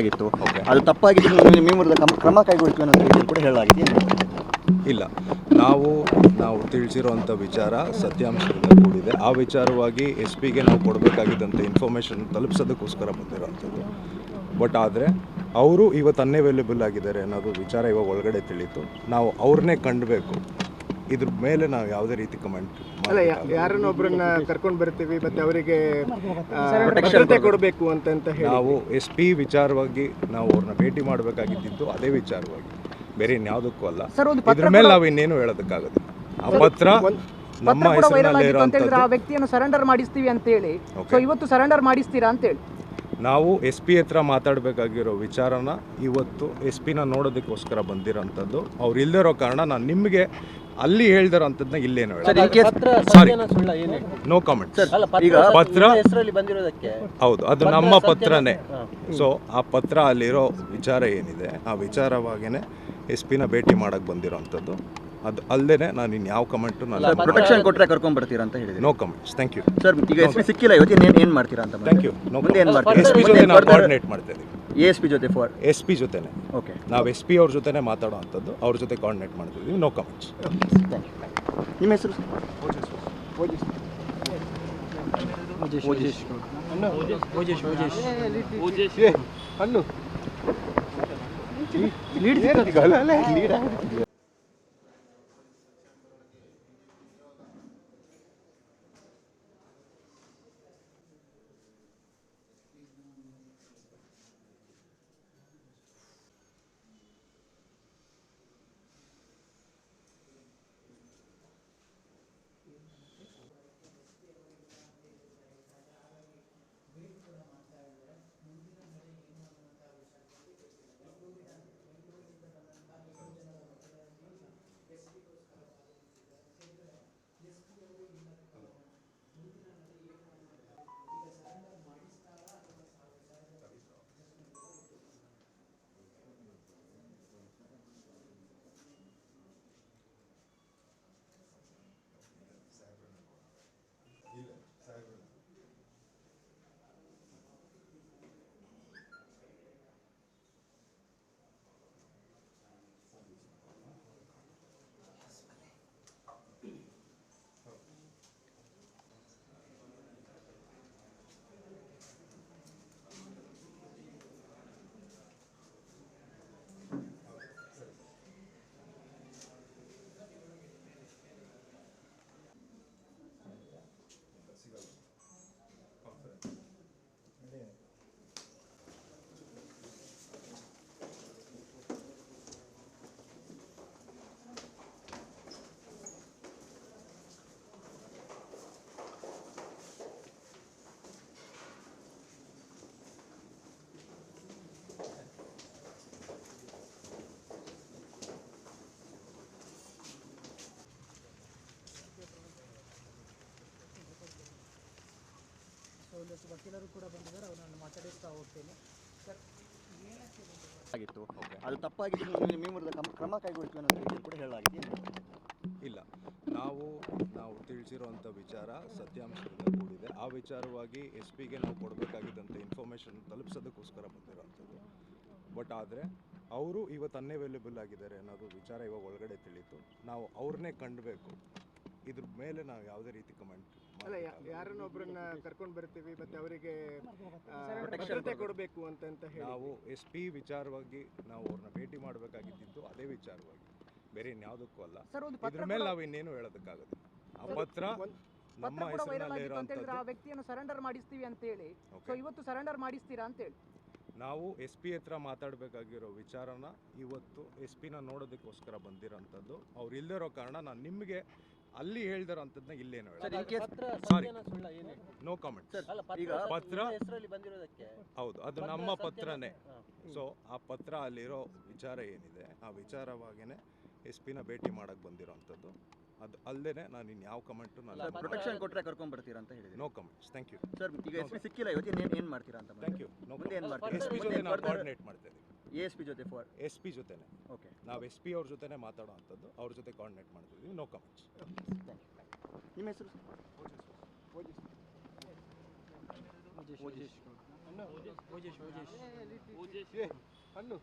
ಆಗಿತ್ತು. ಅದು ತಪ್ಪಾಗಿದ್ದು ನಿಮ್ಮ ವಿರುದ್ಧ ಕ್ರಮ- ಕೈಗೊಳ್ತೀವಿ ಅನ್ನೋದು ಕೂಡ ಹೇಳಲಾಗಿದೆ? ಇಲ್ಲ. ನಾವು ನಾವು ತಿಳಿಸಿರುವಂಥ ವಿಚಾರ ಸತ್ಯಾಂಶದಿಂದ ಕೂಡಿದೆ. ಆ ವಿಚಾರವಾಗಿ ಎಸ್ ಪಿಗೆ ನಾವು ಕೊಡಬೇಕಾಗಿದ್ದಂಥ ಇನ್ಫಾರ್ಮೇಷನ್ ತಲುಪಿಸೋದಕ್ಕೋಸ್ಕರ ಬಂದಿರೋವಂಥದ್ದು. ಬಟ್ ಆದರೆ ಅವರು ಇವತ್ತು ಅನ್ಅವೈಲೇಬಲ್ ಆಗಿದ್ದಾರೆ ಅನ್ನೋದು ವಿಚಾರ ಇವಾಗ ಒಳಗಡೆ ತಿಳಿತು. ನಾವು ಅವ್ರನ್ನೇ ಕಂಡಬೇಕು. ಇದ್ರ ಮೇಲೆ ನಾವು ಯಾವುದೇ ರೀತಿ ಕಮೆಂಟ್ ಅಲ್ಲ ಯಾರನ್ನ ಒಬ್ಬರನ್ನ ಕರ್ಕೊಂಡು ಬರ್ತೀವಿ ಮತ್ತೆ ಅವರಿಗೆ ಭದ್ರತೆ ಕೊಡಬೇಕು ಅಂತ ಅಂತ ಹೇಳಿ. ನಾವು ಎಸ್ ಪಿ ವಿಚಾರವಾಗಿ ನಾವು ಅವ್ರನ್ನ ಭೇಟಿ ಮಾಡಬೇಕಾಗಿದ್ದು ಅದೇ ವಿಚಾರವಾಗಿ. ಬೇರೆ ಇನ್ಯಾವುದಕ್ಕೂ ಅಲ್ಲ. ಇದ್ರ ಮೇಲೆ ನಾವು ಇನ್ನೇನು ಹೇಳೋದಕ್ಕಾಗುತ್ತೆ ಆ ಪತ್ರ ನಮ್ಮ ಕೂಡ ವೈರಲ್ ಹೆಸರಿನಲ್ಲಿ ಆಗಿತ್ತು ಅಂತ ಹೇಳಿದ್ರೆ ಆ ವ್ಯಕ್ತಿಯನ್ನು ಸರೆಂಡರ್ ಮಾಡಿಸ್ತೀವಿ ಅಂತ ಹೇಳಿ ಸೊ ಇವತ್ತು ಸರೆಂಡರ್ ಮಾಡಿಸ್ತೀರಾ ಅಂತ ಹೇಳಿ ನಾವು ಎಸ್ ಪಿ ಹತ್ರ ಮಾತಾಡಬೇಕಾಗಿರೋ ವಿಚಾರನ ಇವತ್ತು ಎಸ್ ಪಿನ ನೋಡೋದಕ್ಕೋಸ್ಕರ ಬಂದಿರೋಂಥದ್ದು. ಅವ್ರು ಇಲ್ಲದಿರೋ ಕಾರಣ ನಾನು ನಿಮಗೆ ಅಲ್ಲಿ ಹೇಳ್ದಿರೋಂಥದ್ದನ್ನ ಇಲ್ಲೇನು ಸರ್ ನೋ ಕಾಮೆಂಟ್ ಈಗ ಪತ್ರ ಹೆಸರಲ್ಲಿ ಬಂದಿರೋದಕ್ಕೆ. ಹೌದು ಅದು ನಮ್ಮ ಪತ್ರನೇ. ಸೊ ಆ ಪತ್ರ ಅಲ್ಲಿರೋ ವಿಚಾರ ಏನಿದೆ ಆ ವಿಚಾರವಾಗಿಯೇ ಎಸ್ ಪಿನ ಭೇಟಿ ಮಾಡಕ್ಕೆ ಬಂದಿರೋಂಥದ್ದು. ಅದು ಅಲ್ಲದೆ ನಾನು ಯಾವ ಕಮೆಂಟು ನಾನು ಪ್ರೊಟೆಕ್ಷನ್ ಕೊಟ್ಟರೆ ಕರ್ಕೊಂಡ್ ಬರ್ತೀರಾ ಅಂತ ಹೇಳಿದ್ರಿ. No comments thank you sir ಈಗ ಎಸ್ ಪಿ ಸಿಕ್ಕಿಲ್ಲ ಇವತ್ತು ಏನು ಏನು ಮಾಡ್ತೀರಾ ಅಂತ ಥ್ಯಾಂಕ್ ಯು ನೋ ಮುಂದೆ ಏನ್ ಮಾಡ್ತೀರಾ? ಎಸ್ ಪಿ ಜೊತೆ ನಾವು ಕೋಆರ್ಡಿನೇಟ್ ಮಾಡ್ತಾ ಇದ್ದೀವಿ ಎ ಎಸ್ ಪಿ ಜೊತೆ ಫಾರ್ ಎಸ್ ಪಿ ಜೊತೆನೆ. ಓಕೆ ನಾವು ಎಸ್ ಪಿ ಅವ್ರ ಜೊತೆನೇ ಮಾತಾಡೋ ಅಂಥದ್ದು ಅವ್ರ ಜೊತೆ ಕೋಆರ್ಡಿನೇಟ್ ಮಾಡ್ತಿದ್ದೀವಿ ನೋ ಕಮೆಂಟ್ಸ್ ನಿಮ್ಮ ಹೆಸರು? ಹಣ್ಣು ಆಗಿತ್ತು. ಅದು ತಪ್ಪಾಗಿದ್ದು ನಿಮ್ಮ ವಿರುದ್ಧ ಕ್ರಮ- ಕ್ರಮ ಕೈಗೊಳ್ತೀವಿ ಅನ್ನೋ ರೀತಿಯಲ್ಲಿ ಕೂಡ ಹೇಳಲಾಗಿದೆ? ಇಲ್ಲ. ನಾವು ನಾವು ತಿಳಿಸಿರುವಂಥ ವಿಚಾರ ಸತ್ಯಾಂಶದಿಂದ ಕೂಡಿದೆ. ಆ ವಿಚಾರವಾಗಿ ಎಸ್ ಪಿಗೆ ನಾವು ಕೊಡಬೇಕಾಗಿದ್ದಂಥ ಇನ್ಫಾರ್ಮೇಷನ್ ತಲುಪಿಸೋದಕ್ಕೋಸ್ಕರ ಬಂದಿರುವಂಥದ್ದು. ಬಟ್ ಆದರೆ ಅವರು ಇವತ್ತು ಅನ್ಅವೈಲೇಬಲ್ ಆಗಿದ್ದಾರೆ ಅನ್ನೋದು ವಿಚಾರ ಇವಾಗ ಒಳಗಡೆ ತಿಳಿತು. ನಾವು ಅವ್ರನ್ನೇ ಕಂಡಬೇಕು. ಇದ್ರ ಮೇಲೆ ನಾವು ಯಾವುದೇ ರೀತಿ ಕಮೆಂಟ್ ಅಲ್ಲ ಯಾ- ಯಾರನ್ನ ಒಬ್ಬರನ್ನ ಕರ್ಕೊಂಡು ಬರ್ತೀವಿ ಮತ್ತೆ ಅವರಿಗೆ ಭದ್ರತೆ ಕೊಡಬೇಕು. ಅಂತ ಅಂತ ಹೇಳಿ. ನಾವು ಎಸ್ ಪಿ ವಿಚಾರವಾಗಿ ನಾವು ಅವ್ರನ್ನ ಭೇಟಿ ಮಾಡಬೇಕಾಗಿದ್ದು ಅದೇ ವಿಚಾರವಾಗಿ. ಬೇರೆ ಇನ್ಯಾವುದಕ್ಕೂ ಅಲ್ಲ. ಇದ್ರ ಮೇಲೆ ನಾವು ಇನ್ನೇನು ಹೇಳೋದಕ್ಕಾಗೋದು ಆ ಪತ್ರ ನಮ್ಮ ಪತ್ರ ಕೂಡ ವೈರಲ್ ಹೆಸರಿನಲ್ಲಿ ಆಗಿತ್ತು ಅಂತ ಆ ವ್ಯಕ್ತಿಯನ್ನು ಸರೆಂಡರ್ ಮಾಡಿಸ್ತೀವಿ ಅಂತ ಹೇಳಿ. ಸೊ ಇವತ್ತು ಸರೆಂಡರ್ ಮಾಡಿಸ್ತೀರಾ ಅಂತ ಹೇಳಿ. ನಾವು ಎಸ್ ಪಿ ಹತ್ರ ಮಾತಾಡಬೇಕಾಗಿರೋ ವಿಚಾರನ ಇವತ್ತು ಎಸ್ ಪಿನ ನೋಡೋದಕ್ಕೋಸ್ಕರ ಬಂದಿರೋಂಥದ್ದು. ಅವ್ರು ಇರೋ ಕಾರಣ ನಾನು ನಿಮಗೆ ಅಲ್ಲಿ ಹೇಳ್ದಿರೋಂಥದ್ದನ್ನ ಇಲ್ಲೇನು ಸರ್ ನೋ ಕಾಮೆಂಟ್ ಈಗ ಪತ್ರ ಹೆಸರಲ್ಲಿ ಬಂದಿರೋದಕ್ಕೆ. ಹೌದು ಅದು ನಮ್ಮ ಪತ್ರನೇ. ಸೊ ಆ ಪತ್ರ ಅಲ್ಲಿರೋ ವಿಚಾರ ಏನಿದೆ ಆ ವಿಚಾರವಾಗೇನೆ ಎಸ್ ಪಿನ ಭೇಟಿ ಮಾಡಕ್ಕೆ ಬಂದಿರೋಂಥದ್ದು ಅದು ಅಲ್ಲದೆ ನಾನು ಯಾವ ಕಮೆಂಟು ನಾನು ಪ್ರೊಟೆಕ್ಷನ್ ಕೊಟ್ಟರೆ ಕರ್ಕೊಂಡು ಬರ್ತೀರಾ ಅಂತ ಹೇಳಿದೆ no comments thank you sir ಈಗ ಎಸ್ ಪಿ ಸಿಕ್ಕಿಲ್ಲ ಇವತ್ತು ಏನು ಏನು ಮಾಡ್ತೀರಾ ಅಂತ ಥ್ಯಾಂಕ್ ಯು ನೋ ಮುಂದೆ ಏನ್ ಮಾಡ್ತೀರಾ? ಎಸ್ ಪಿ ಜೊತೆ ನಾವು ಕೋಆರ್ಡಿನೇಟ್ ಮಾಡ್ತಾ ಇದ್ದೀವಿ ಎ ಎಸ್ ಪಿ ಜೊತೆ ಫಾರ್ ಎಸ್ ಪಿ ಜೊತೆನೆ. ಓಕೆ ನಾವು ಎಸ್ ಪಿ ಅವ್ರ ಜೊತೆನೇ ಮಾತಾಡೋ ಅಂಥದ್ದು ಅವ್ರ ಜೊತೆ ಕೋಆರ್ಡಿನೇಟ್ ಮಾಡ್ತಿದ್ದೀವಿ ನೋ ಕಮೆಂಟ್ಸ್ ನಿಮ್ಮ ಹೆಸರು ಹಣ್ಣು